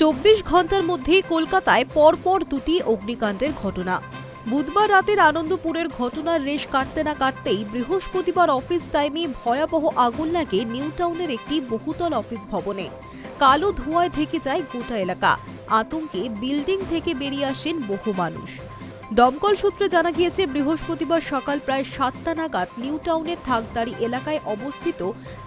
চব্বিশ ঘণ্টার মধ্যে কলকাতায় পরপর দুটি অগ্নিকাণ্ডের ঘটনা। বুধবার রাতের আনন্দপুরের ঘটনার রেশ কাটতে না কাটতেই বৃহস্পতিবার অফিস টাইমে ভয়াবহ আগুন লাগে নিউ টাউনের একটি বহুতল অফিস ভবনে। কালো ধোঁয়ায় ঢেকে যায় গোটা এলাকা। আতঙ্কে বিল্ডিং থেকে বেরিয়ে আসেন বহু মানুষ। দমকল সূত্রে জানা গিয়েছে, বৃহস্পতিবার সকাল প্রায় সাতটা নাগাদ নিউ টাউনের থাকদারি এলাকায় অবস্থিত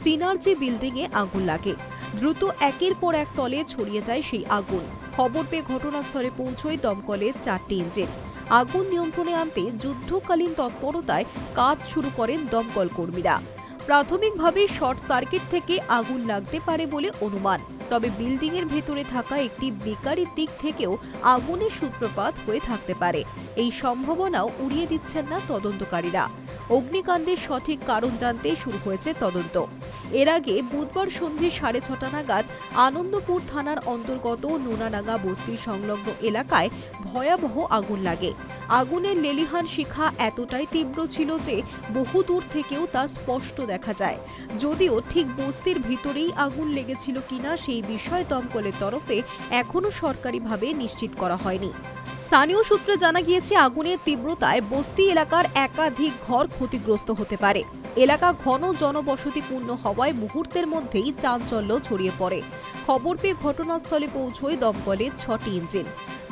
সিনার্জি বিল্ডিংয়ে আগুন লাগে। দ্রুত একের পর এক তলে ছড়িয়ে যায় সেই আগুন। খবর পেয়ে ঘটনাস্থলে পৌঁছয় দমকলের চারটি ইঞ্জিন। আগুন নিয়ন্ত্রণে আনতে যুদ্ধকালীন তৎপরতায় কাজ শুরু করেন দমকল কর্মীরা। প্রাথমিকভাবে শর্ট সার্কিট থেকে আগুন লাগতে পারে বলে অনুমান। তবে বিল্ডিং এর ভেতরে থাকা একটি বেকারির দিক থেকেও আগুনের সূত্রপাত হয়ে থাকতে পারে। এই সম্ভাবনাও উড়িয়ে দিচ্ছেন না তদন্তকারীরা। অগ্নিকাণ্ডের সঠিক কারণ জানতে শুরু হয়েছে তদন্ত। এর আগে বুধবার সন্ধে সাড়ে ছটা নাগাদ আনন্দপুর থানার অন্তর্গত নোনানাগা বস্তি সংলগ্ন এলাকায় ভয়াবহ আগুন লাগে। আগুনের লেলিহান শিখা এতটাই তীব্র ছিল যে বহু দূর থেকেও তা স্পষ্ট দেখা যায়। যদিও ঠিক বস্তির ভিতরেই আগুন লেগেছিল কিনা সেই বিষয় দমকলের তরফে এখনও সরকারিভাবে নিশ্চিত করা হয়নি। স্থানীয় সূত্রে জানা গিয়েছে, আগুনের তীব্রতায় বস্তি এলাকার একাধিক ঘর ক্ষতিগ্রস্ত হতে পারে। এলাকা ঘন জনবসতিপূর্ণ হওয়ায় মুহূর্তের মধ্যেই চাঞ্চল্য ছড়িয়ে পড়ে। খবর পেয়ে ঘটনাস্থলে পৌঁছয় দমকলের ছটি ইঞ্জিন।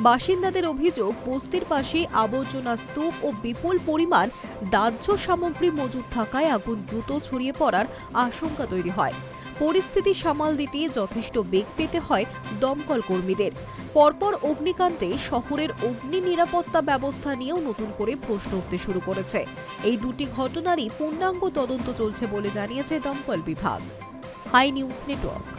বাসিন্দাদের অভিযোগ, বস্তির পাশে আবর্জনা স্তূপ ও বিপুল পরিমাণ দাহ্য সামগ্রী মজুদ থাকায় আগুন দ্রুত ছড়িয়ে পড়ার আশঙ্কা তৈরি হয়। পরিস্থিতি সামাল দিতে যথেষ্ট বেগ পেতে হয় দমকল কর্মীদের। পরপর অগ্নিকাণ্ডে শহরের অগ্নি নিরাপত্তা ব্যবস্থা নিয়েও নতুন করে প্রশ্ন উঠতে শুরু করেছে। এই দুটি ঘটনারই পূর্ণাঙ্গ তদন্ত চলছে বলে জানিয়েছে দমকল বিভাগ। Hi news network.